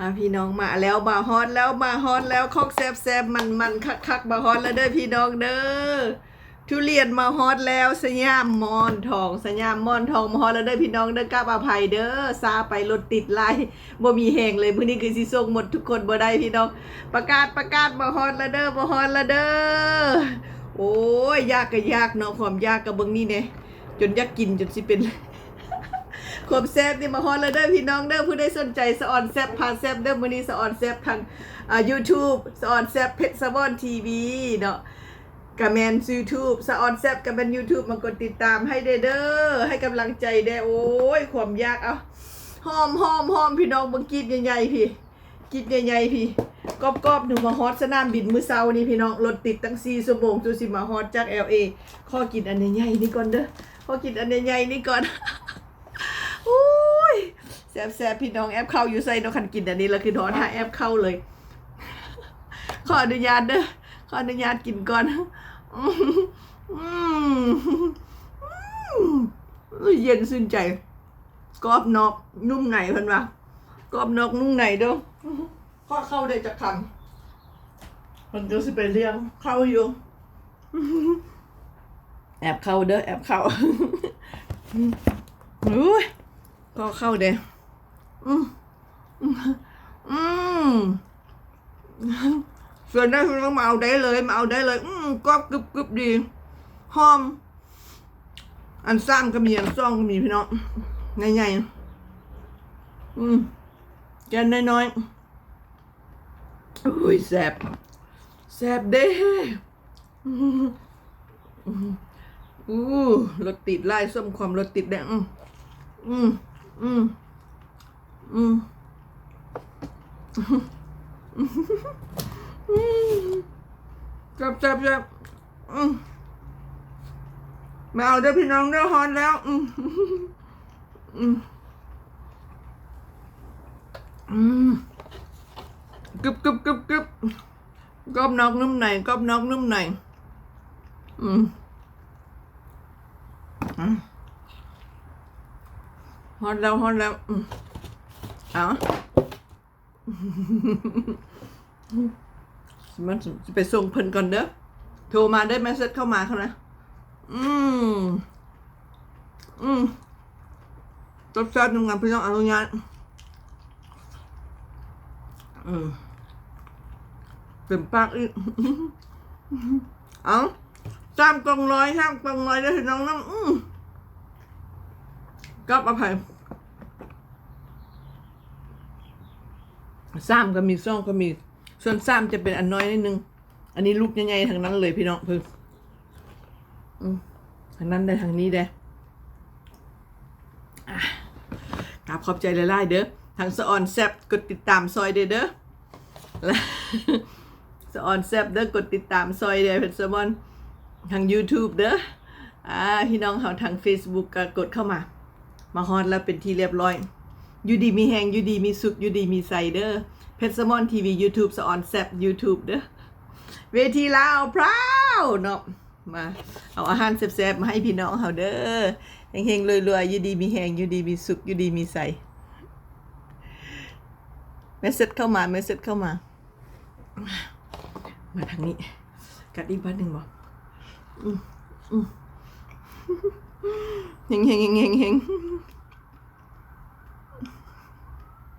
อพี่น้องมาแล้วมาฮอตแล้วมาฮอตแล้วคอกแซบแซบมันมันคักคักมาฮอตแล้วเด้อพี่น้องเด้อทุเรียนมาฮอตแล้วสยามมอนทองสยามมอนทองมาฮอตแล้วเด้อพี่น้องเด้อกลับอภัยเด้อซาไปรถติดไล่บ่มีแหงเลยมื้อนี้คือสิส่งหมดทุกคนบ่ได้พี่น้อง ประกาศประกาศมาฮอตแล้วเด้อมาฮอตแล้วเด้อโอ้ยยากก็ยากเนาะความยากก็เบิ่งนี่แน่จนอยากกินจนสิเป็น ความแซบนี่มาฮอตแล้วเด้อพี่น้องเด้อผู้ใดสนใจสะออนแซบพาแซบเด้อมื้อนี้สะออนแซบทางอ่า YouTube สะออนแซบเพชรสะบอนทีวีเนาะกะแมน YouTube สะออนแซบกะแมน YouTube มากดติดตามให้เด้อเด้อให้กำลังใจเด้อโอ้ยความยากเอาหอมหอมหอมพี่น้องบิ่งกินใหญ่ๆพี่กินใหญ่ๆพี่กรอบหนูมาฮอตสนามบินมือเช้านี่พี่น้องรถติดตั้ง4ชั่วโมงจูสิมาฮอตจาก LA ขอกินอันใหญ่ๆนี่ก่อนเด้อขอกินอันใหญ่ๆนี่ก่อน ซ่บแซบพี่น้องแอปเข้าอยู่ใส่เนาะคันกินอันนี้แล้วคือถอนหาแอปเข้าเลย ขออนุญาตเด้อขออนุญาตกินก่อนอืมเย็นชื่นใจกรอบนอกนุ่มในเพิ่นว่ากรอบนอกนุ่มในเด้อข้อเข้าได้จากคำมันก็สิไปเลี้ยงเข้าอยู่ แอบเข้าเด้อแอบเข้าอุ้ยก็เข้าเด้อ อืมอืมส่วนได้คุณต้องมาเอาได้เลย มาเอาได้เลย อืมกรอบกรึบกรึบดีหอม อันซ้ำก็มีอันซ่องก็มีพี่น้องใหญ่ๆอืมแกนน้อยๆอุ้ยแสบแสบเด้อู้รถติดไล่ส้มความรถติดแดงอืมอืมอืม อืมจับจับจับอืมมาเอาเด้อพี่น้องเด้อฮอนแล้ว อืมอืมอืมกึบกึบกึบกึบกอบนอกนุ่มในกอบนอกนุ่มในอืมอืมฮอตแล้วฮอตแล้ว อืม เอามันจะไปส่งเพิ่นก่อนเด้อ โทรมาได้ไหมเซตเข้ามาเขานะ อืม อืมรสชาติยังไงพี่น้องอนุญาตอืมเต็มปากอีก เอาสามกองร้อยสามกองร้อยได้อพี่น้องน้ำอืมก็อภัย ซ้ำก็มีซ่องก็มี ส่วนซ้ำจะเป็นอันน้อยนิดนึง อันนี้ลูกยังไงทางนั้นเลยพี่น้องเพิ่งอืมทางนั้นได้ทางนี้ได้กราบขอบใจหลายๆเด้อ ทางสะออนแซบกดติดตามซอยเด้อเด้อและสะออนแซบเด้อกดติดตามซอยเด้อเพชรสมอนทาง YouTube เด้ออ่าพี่น้องเขาทาง Facebook ก็กดเข้ามา มาฮอตแล้วเป็นที่เรียบร้อย ยูดีมีแหงยูดีมีสุขยูดีมีไซเดอร์เพชรสมอนทีวียูทูบสออนแซบยูทูบเด้อเวทีลาวพราวเนาะมาเอาอาหารแซ่บๆมาให้พี่น้องเขาเด้อเฮงๆรวยๆยูดีมีแหงยูดีมีสุขยูดีมีไซเมสเซจเข้ามาเมสเซจเข้ามา มาทางนี้ กัดอีกบ้านหนึ่งบอกเฮงเฮงเฮงเฮงเฮง